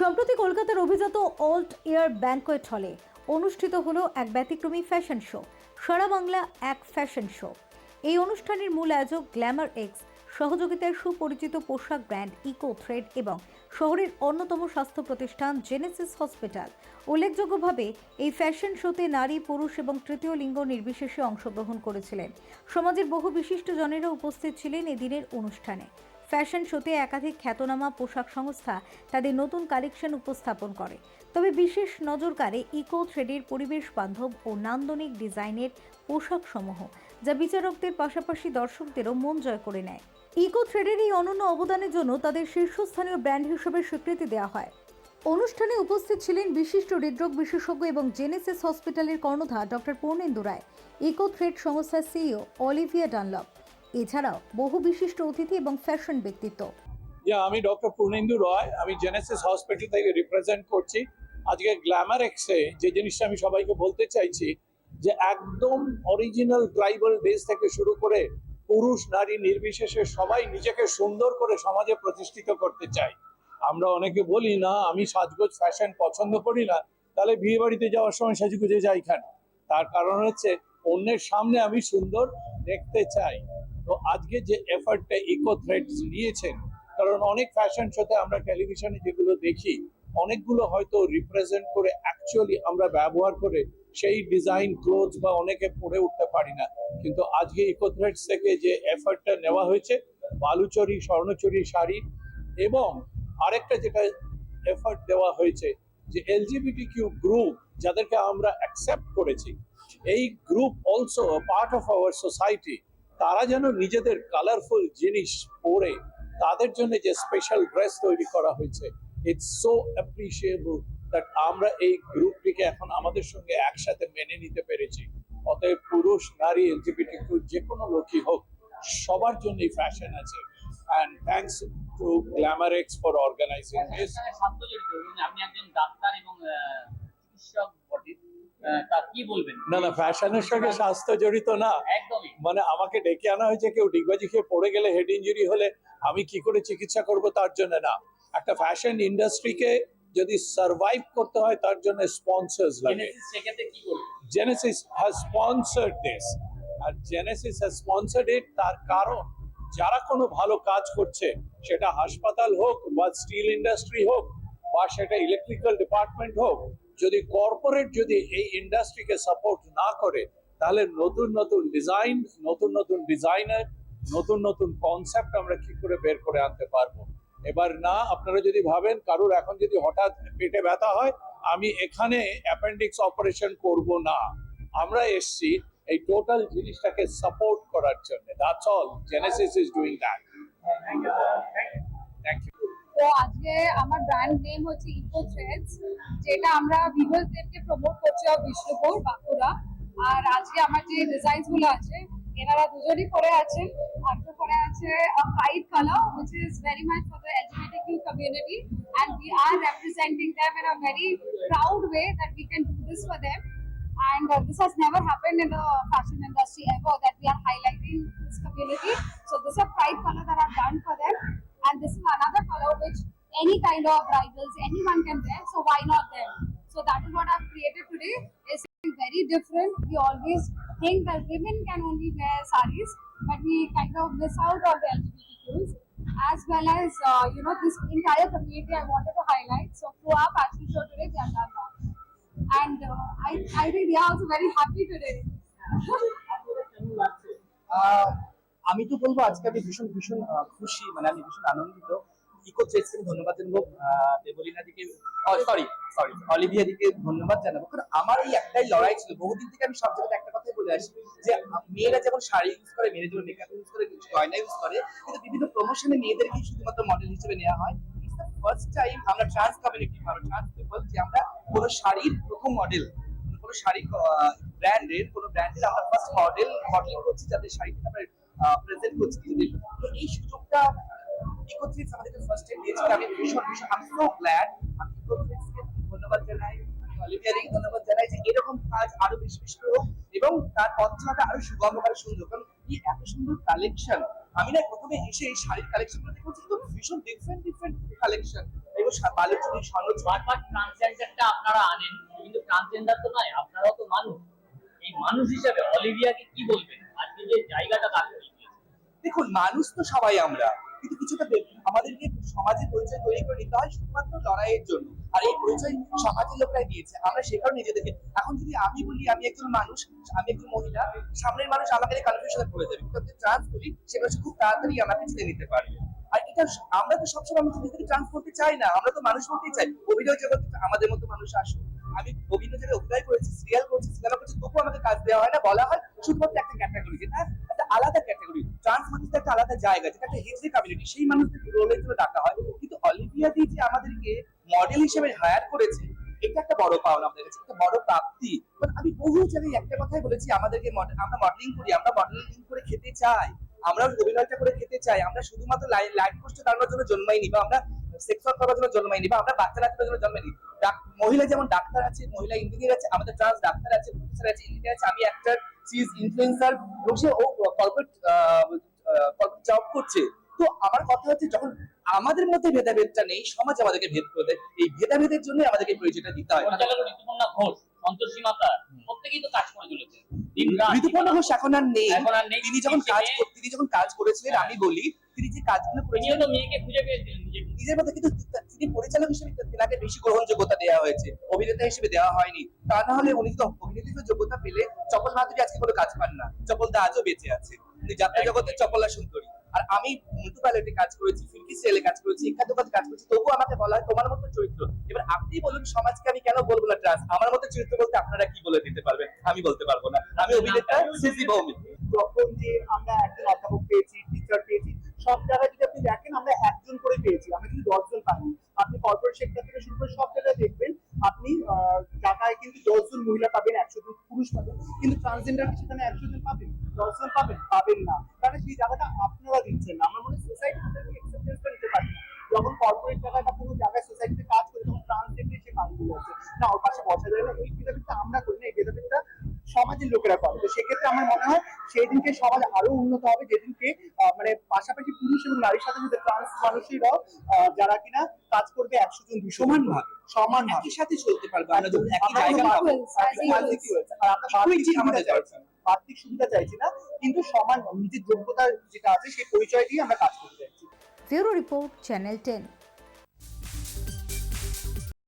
সম্প্রতি কলকাতার অভিজাত অল্ট এয়ার ব্যাংকোয়েট হলে অনুষ্ঠিত হলো এক ব্যতিক্রমী ফ্যাশন শো। সারা বাংলা এক ফ্যাশন শো। এই অনুষ্ঠানের মূল আয়োজক গ্ল্যামার এক্স, সহযোগিতায় সুপরিচিত পোশাক ব্র্যান্ড ইকো থ্রেড এবং শহরের অন্যতম স্বাস্থ্য প্রতিষ্ঠান জেনেসিস হসপিটাল উল্লেখযোগ্যভাবে এই ফ্যাশন শোতে নারী, পুরুষ এবং তৃতীয় লিঙ্গ নির্বিশেষে অংশগ্রহণ করেছিলেন। সমাজের বহু বিশিষ্ট জনেরা উপস্থিত ছিলেন এদিনের অনুষ্ঠানে। ফ্যাশন শোতে একাধিক খ্যাতনামা পোশাক সংস্থা তাদের নতুন কালেকশন উপস্থাপন করে। তবে বিশেষ নজর কাড়ে ইকো থ্রেডের পরিবেশ বান্ধব ও নান্দনিক ডিজাইনের পোশাক সমূহ যা বিচারকদের পাশাপাশি দর্শকদেরও মন জয় করে নেয়। ইকো থ্রেডের এই অনন্য অবদানের জন্য তাদের শীর্ষস্থানীয় ব্র্যান্ড হিসেবে স্বীকৃতি দেওয়া হয়। অনুষ্ঠানে উপস্থিত ছিলেন বিশিষ্ট হৃদরোগ বিশেষজ্ঞ এবং জেনেসিস হসপিটালের কর্ণধার doctor Purnendu Roy, eco thread সংস্থার সিইও অলিভিয়া ডানলপ এছাড়াও বহু বিশিষ্ট অতিথি এবং ফ্যাশন ব্যক্তিত্ব। আমি ডক্টর পূর্ণেন্দু রয়, আমি জেনেসিস হসপিটাল থেকে রিপ্রেজেন্ট করছি। আজকে গ্ল্যামার এক্সে যে জিনিসটা আমি সবাইকে বলতে চাইছি, যে একদম অরিজিনাল ট্রাইবাল ডেজ থেকে শুরু করে পুরুষ, নারী নির্বিশেষে সবাই নিজেকে সুন্দর করে সমাজে প্রতিষ্ঠিত করতে চাই আমরা অনেকে বলি, না, আমি সাজগোজ ফ্যাশন পছন্দ করি না, তাহলে বিয়ে বাড়িতে যাওয়ার সময় সাজগুজে যাই কেন? তার কারণ হচ্ছে, অন্যের সামনে আমি সুন্দর দেখতে চাই। তো আজকে যে এফার্টটা ইকো থ্রেডস নিয়েছেন, কারণ অনেক ফ্যাশন শোতে আমরা টেলিভিশনে যেগুলো দেখি, অনেকগুলো হয়তো রিপ্রেজেন্ট করে অ্যাকচুয়ালি আমরা ব্যবহার করে সেই ডিজাইন ক্লোথ বা অনেকে পরে উঠতে পারি না। কিন্তু আজকে ইকো থ্রেডস থেকে যে এফার্টটা নেওয়া হয়েছে, বালুচরি, স্বর্ণচুরি শাড়ি এবং আরেকটা যেটা এফার্ট দেওয়া হয়েছে যে এলজিবিটি কিউ গ্রুপ যাদেরকে আমরা অ্যাকসেপ্ট করেছি, এই group also part of our society তারা যেন নিজেদের কালারফুল জিনিস পরে তাদের জন্য যে স্পেশাল ড্রেস তৈরি করা হয়েছে ইটস সো অ্যাপ্রিসিয়েবল দ্যাট আমরা এই গ্রুপটিকে এখন আমাদের সঙ্গে একসাথে মেনে নিতে পেরেছি। অতএব পুরুষ, নারী এলজিবিটি যে কোনো লোকই হোক, সবার জন্যই ফ্যাশন আছে। And thanks to glamour X for organizing this আপনি একজন ডাক্তার এবং চিকিৎসক তা কি বলবেন? না না ফ্যাশনের সঙ্গে স্বাস্থ্য জড়িত না। একদমই। মানে আমাকে ডেকে আনা হয়েছে কেউ ডিগবাজি খেয়ে পড়ে গেলে হেড ইঞ্জুরি হলে আমি কি করে চিকিৎসা করব তার জন্য না। একটা ফ্যাশন ইন্ডাস্ট্রিকে যদি সার্ভাইভ করতে হয় তার জন্য স্পন্সর্স লাগে। জেনেসিস হ্যাজ স্পন্সার্ড দিস আর জেনেসিস হ্যাজ স্পন্সার্ড ইট তার কারণ যারা কোনো ভালো কাজ করছে সেটা হাসপাতাল হোক বা স্টিল ইন্ডাস্ট্রি হোক বা সেটা ইলেকট্রিক্যাল ডিপার্টমেন্ট হোক যদি কর্পোরেট যদি এই ইন্ডাস্ট্রিকে সাপোর্ট না করে তাহলে নতুন নতুন ডিজাইন নতুন নতুন ডিজাইনার নতুন নতুন কনসেপ্ট আমরা কি করে বের করে আনতে পারব? এবার না আপনারা যদি ভাবেন কারোর এখন যদি হঠাৎ পেটে ব্যথা হয় আমি এখানে অ্যাপেন্ডিক্স অপারেশন করব না। আমরা এসছি এই টোটাল জিনিসটাকে সাপোর্ট করার জন্য। That's all Genesis is doing that thank you তো আজকে আমার ব্র্যান্ড নেম হচ্ছে ইকো থ্রেডস যেটা আমরা ভিউয়ার্সদেরকে প্রমোট করছি অফ বিষ্ণুপুর বাঁকুড়া আর আজকে আমার যে ডিজাইনসগুলো আছে এনারা দুজনই পরে আছেন একটা পরে আছে white colour which is very much for the LGBTQ community and we are representing them in a very proud way that we can do this for them and uh, this has never happened in the fashion industry ever that we are highlighting this community so this is a pride color that I've done for them and any kind of bridals anyone can wear so why not them so that is what i've created today is very different we always think that women can only wear saris but we kind of miss out on the lgbtqs as well as uh, you know this entire community i wanted to highlight so through our fashion show today we have done that and uh, i i think we are also very happy today আপনাদের কেমন লাগছে আহ, আমি তো বলবো আজকে আমি ভীষণ ভীষণ আহ, খুশি মানে আমি ভীষণ আনন্দিত ইকো আমি ধন্যবাদ জানাব। দেবলীনা দিকে সরি সরি অলিভিয়া দিকে ধন্যবাদ জানাব। কারণ আমার এই একটাই লড়াই ছিল। বহুদিন থেকে আমি সব জায়গায় একটা কথাই বলে আসি যে, মেয়েরা যেমন শাড়ি ইউজ করে, মেয়েরা যেমন মেকআপ ইউজ করে গয়না ইউজ করে, কিন্তু বিভিন্ন প্রমোশনে মেয়েদেরকে শুধুমাত্র মডেল হিসেবে নেওয়া হয়। ফার্স্ট টাইম আমরা ট্রান্স কমিউনিটি আমরা ট্রান্স পিপল যে আমরা কোনো শাড়ির প্রথম মডেল কোনো শাড়ি ব্র্যান্ডের কোনো ব্র্যান্ডের আমরা ফার্স্ট মডেল মডেলিং করছি, যাদের শাড়িটা আমরা প্রেজেন্ট করছি। এই সুযোগটা ইকোট্রিক্স আমাদেরকে ফার্স্ট টাইম দিয়েছিল। আমি ভীষণ ভীষণ আমি সো গ্ল্যাড আমি ধন্যবাদ জানাই ধন্যবাদ জানাই যে এরকম কাজ আরও বেশি বেশি হোক এবং তার পথটা আরও সুগম আরও সুন্দর। কারণ এই এত সুন্দর কালেকশন আমি না প্রথমে এসে এই শাড়ির কালেকশনগুলো দেখছি কিন্তু ভীষণ ডিফারেন্ট ডিফারেন্ট কালেকশন এবং কোনো সা- বালুচুরি সনদ বারবার ট্রান্সজেন্ডারটা আপনারা আনেন কিন্তু ট্রান্সজেন্ডার তো নয় আপনারাও তো মানুষ। এই মানুষ হিসেবে অলিভিয়াকে কি বলবেন? আজকে যে জায়গাটা তার দেখুন মানুষ তো সবাই আমরা। কিন্তু কিছুটা আমাদেরকে সমাজে পরিচয় তৈরি করে নিতে হয় শুধুমাত্র লড়াইয়ের জন্য। আর এই পরিচয় সমাজের লোকরাই দিয়েছে। আমরা সেখানে নিজেদেরকে এখন যদি আমি বলি, আমি একজন মানুষ, আমি একজন মহিলা, সামনের মানুষ আমাকে কনফিউশনে পড়ে যাবে। কিন্তু ট্রান্স বলি, সে মানুষ খুব তাড়াতাড়ি আমাকে চিনে নিতে পারবে। আর এটা আমরা তো সবসময় আমাদের নিজেদেরকে ট্রান্স করতে চাই না। আমরা তো মানুষ হতেই চাই। অভিনয় জগতে আমাদের মতো মানুষ আসুক। আমি অভিনয় জায়গায় অভিনয় করেছি সিরিয়াল করেছি সিনেমা করেছি, তবুও আমাকে কাজ দেওয়া হয় না। বলা হয় শুধুমাত্র একটা ক্যাটাগরি যেটা একটা আলাদা ক্যাটাগরি ট্রান্স মানুষদের একটা আলাদা জায়গা, যেটা একটা হেজরি কমিউনিটি সেই মানুষদের রোলের জন্য ডাকা হয়। কিন্তু অলিভিয়া দি যে আমাদেরকে মডেল হিসেবে হায়ার করেছে, এটা একটা বড় পাওনা আমাদের কাছে, একটা বড় প্রাপ্তি। কারণ আমি বহু জায়গায় একটা কথাই বলেছি, আমাদেরকে আমরা মডেলিং করি, আমরা মডেলিং করে খেতে চাই, আমরা অভিনয়টা করে খেতে চাই, আমরা শুধুমাত্র লাইট পোস্টে দাঁড়ানোর জন্য জন্মাইনি, বা আমরা সেক্স ওয়ার্ক করার জন্য জন্মাইনি, বা আমরা বাচ্চা রাখার জন্য জন্মাইনি। মহিলা যেমন ডাক্তার আছে, মহিলা ইঞ্জিনিয়ার আছে, আমাদের ট্রান্স ডাক্তার আছে প্রফেসর আছে ইঞ্জিনিয়ার আছে, আমি অ্যাক্টর সি ইজ ইনফ্লুয়েন্সার ও কর্পোরেট জব করছে। তো আমার কথা হচ্ছে যখন আমাদের মধ্যে ভেদাভেদটা নেই সমাজ আমাদেরকে ভেদ করে দেয়। এই ভেদাভেদের জন্য আমাদেরকে পরিচয়টা দিতে হয়। ঘোষ সন্তোষী মাতা প্রত্যেকেই তো কাজ করে চলেছে। ঋতুপর্ণ ঘোষ এখন আর নেই। তিনি যখন কাজ তিনি- যখন কাজ করেছিলেন আমি বলি তিনি যে কাজগুলো করেছিলেন মেয়েকে খুঁজে পেয়েছিলেন নিজের মধ্যে। কিন্তু তিনি পরিচালক হিসেবে তেনাকে বেশি গ্রহণযোগ্যতা দেওয়া হয়েছে। অভিনেতা হিসেবে দেওয়া হয়নি। তা না হলে উনি তো অভিনেত্রী যোগ্যতা পেলে চপল মাধুরী আজকে কোনো কাজ পান না। চপল দা আজও বেঁচে আছে। যাত্রা জগতে চপলা সুন্দরী আর আমি মুন্টু প্যালেটে কাজ করেছি ফিল্কি সেলে কাজ করেছি একাধিক কাজ করেছি তবুও আমাকে বলা হয় তোমার মতো চরিত্র এবার আপনি বলুন সমাজকে আমি কেন বলব না ট্রান্স আমার মতো চরিত্র বলতে আপনারা কি বলে দিতে পারবেন আমি বলতে পারব না আমি অভিনেতা সিসি ভৌমিক যখন যে আমরা একজন অধ্যাপক পেয়েছি টিচার পেয়েছি সব জায়গায় যদি আপনি দেখেন আমরা একজন করে পেয়েছি আমরা কিন্তু দশজন পাইনি আপনি কর্পোরেট সেক্টর থেকে শুরু করে সব আপনি ঢাকায় কিন্তু দশজন মহিলা পাবেন একশো জন পুরুষ পাবেন, কিন্তু ট্রান্সজেন্ডার সেখানে একশো জন পাবেন, দশজন পাবেন পাবেন না। কারণ সেই জায়গাটা আপনারা দিচ্ছেন না। আমার মনে হয় সোসাইটি নিতে পারেন যখন কর্পোরেট জায়গায় বা কোনো জায়গায় সোসাইটিতে কাজ করে, তখন ট্রান্সজেন্ডার সে কাজগুলো আছে। না, ওর পাশে বসা যায় না। এই ভেদাভেদটা আমরা করি না। এই ভেদাভেদটা সমাজের লোকেরা করে। তো সেক্ষেত্রে আমার মনে হয় সেই দিনকে সমাজ আরও উন্নত হবে যেদিনকে মানে পাশাপাশি পুরুষ এবং নারীর সাথে সাথে ট্রান্স মানুষেরাও যারা কিনা কাজ করবে একশো জন দুশো সমানভাবে। সমান একই সাথে চলতে পারব। আমরা যখন একই আমরা। বাড়তি সুবিধা চাইছি না কিন্তু সমান নিজের যোগ্যতা যেটা আছে সেই পরিচয় দিয়ে আমরা কাজ করতে চাইছি। Bureau report channel ten.